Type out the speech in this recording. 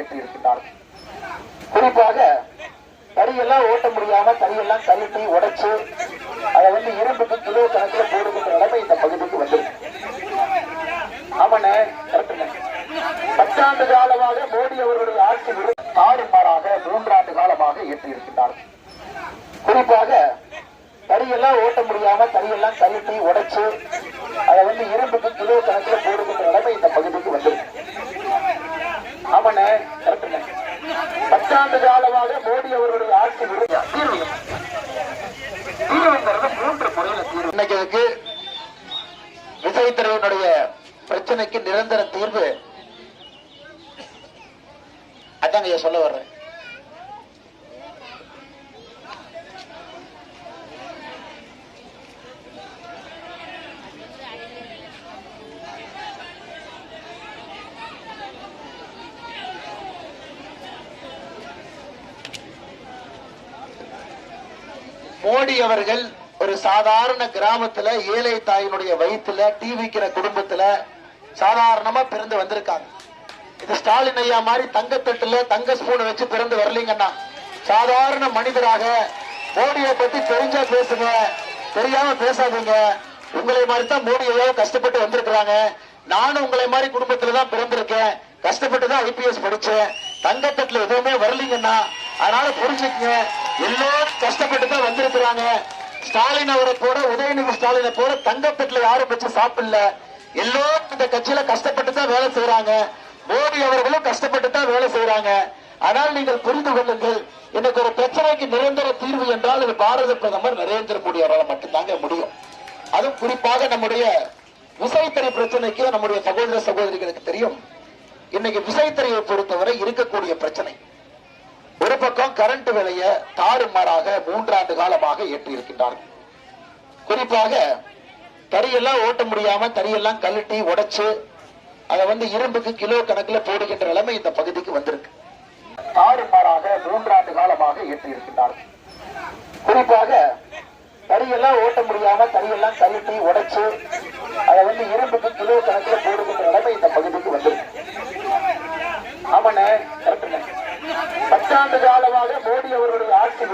எட்டியிருக்கிறார்கள் குறிப்பாக தறியெல்லாம் ஓட்ட முடியாம தறியெல்லாம் கழுத்தி உடைச்சு அதை வந்து இரும்புக்கு கிலோ கணக்கில் போடுகின்ற நிலைமை இந்த பகுதிக்கு வந்திருக்கு. ஆமாண்ணே பத்தாண்டு காலமாக மோடி அவர்களுடைய ஆட்சி ஆறு மாறாக மூன்றாண்டு காலமாக எட்டியிருக்கிறார்கள் குறிப்பாக தறியெல்லாம் ஓட்ட முடியாம தறியெல்லாம் கழுத்தி உடைச்சு அதை வந்து இரும்புக்கு கிலோ கணக்கில் போடுகின்ற நிலைமை இந்த பகுதிக்கு வந்திருக்கு ஆமாண்ணே கரெக்டுண்ணே பத்தாண்டு காலமாக மோடி அவருடைய ஆட்சி விரு- தீர்வு தீர்வுங்கிறது மூன்று முறையில தீர்வு. இன்னைக்கு விஜய் தலைவனுடைய பிரச்சனைக்கு நிரந்தர தீர்வு அதாங்க சொல்ல வர்றேன். மோடி அவர்கள் ஒரு சாதாரண கிராமத்துல ஏழை தாயினுடைய வயிற்றுல டீ விக்கிற குடும்பத்துல சாதாரணமா பிறந்து வந்திருக்காங்க. இது ஸ்டாலின் ஐயா மாதிரி தங்கத்தட்டுல தங்க ஸ்பூன் வச்சு பிறந்து வரலீங்கன்னா சாதாரண மனிதராக மோடியை பத்தி தெரிஞ்சா பேசுங்க தெரியாம பேசாதீங்க. உங்களை மாதிரி தான் மோடி ஐயா கஷ்டப்பட்டு வந்திருக்கிறாங்க. நானும் உங்களை மாதிரி குடும்பத்துல தான் பிறந்திருக்கேன் கஷ்டப்பட்டு தான் ஐபிஎஸ் படிச்சேன். தங்கத்தட்டுல எதுவுமே வரலீங்கன்னா அதனால புரிஞ்சுக்கங்க. எல்லோரும் இருக்கிறாங்க ஸ்டாலின் அவரை போட உதயநிதி ஸ்டாலினை போட தங்கத்தட்டுல யாரும் வச்சு சாப்பிடல. எல்லோரும் இந்த கட்சியில கஷ்டப்பட்டு தான் வேலை செய்யறாங்க மோடி அவர்களும் கஷ்டப்பட்டு தான் வேலை செய்யறாங்க ஆனால் நீங்கள் புரிந்து கொள்ளுங்கள் எனக்கு ஒரு பிரச்சனைக்கு நிரந்தர தீர்வு என்றால் அது பாரத பிரதமர் நரேந்திர மோடி அவரால் மட்டும்தாங்க முடியும். அதுவும் குறிப்பாக நம்முடைய விசைத்தறி பிரச்சனைக்கு நம்முடைய சகோதர சகோதரிகளுக்கு தெரியும். இன்னைக்கு விசைத்தறியை பொறுத்தவரை இருக்கக்கூடிய பிரச்சனை. தான் கரண்ட் விலையை தாறுமாறாக மூன்றாண்டு காலமாக ஏற்றி இருக்கின்றார்கள் குறிப்பாக தறியெல்லாம் ஓட்ட முடியாம தறியெல்லாம் கழட்டி உடைச்சு அதை வந்து இரும்புக்கு கிலோ கணக்கில் போடுகின்ற நிலைமை இந்த பகுதிக்கு வந்திருக்கு. தாறுமாறாக மூன்றாண்டு காலமாக ஏற்றி இருக்கின்றார்கள் குறிப்பாக தறியெல்லாம் ஓட்ட முடியாம தறியெல்லாம் கழட்டி உடைச்சு அதை வந்து இரும்புக்கு கிலோ கணக்கில் போடுகின்ற நிலைமை இந்த பகுதிக்கு வந்திருக்கு. ஆமாண்ணே கரெக்டுண்ணே பத்தாண்டு காலமாக மோடி அவருடைய ஆட்சி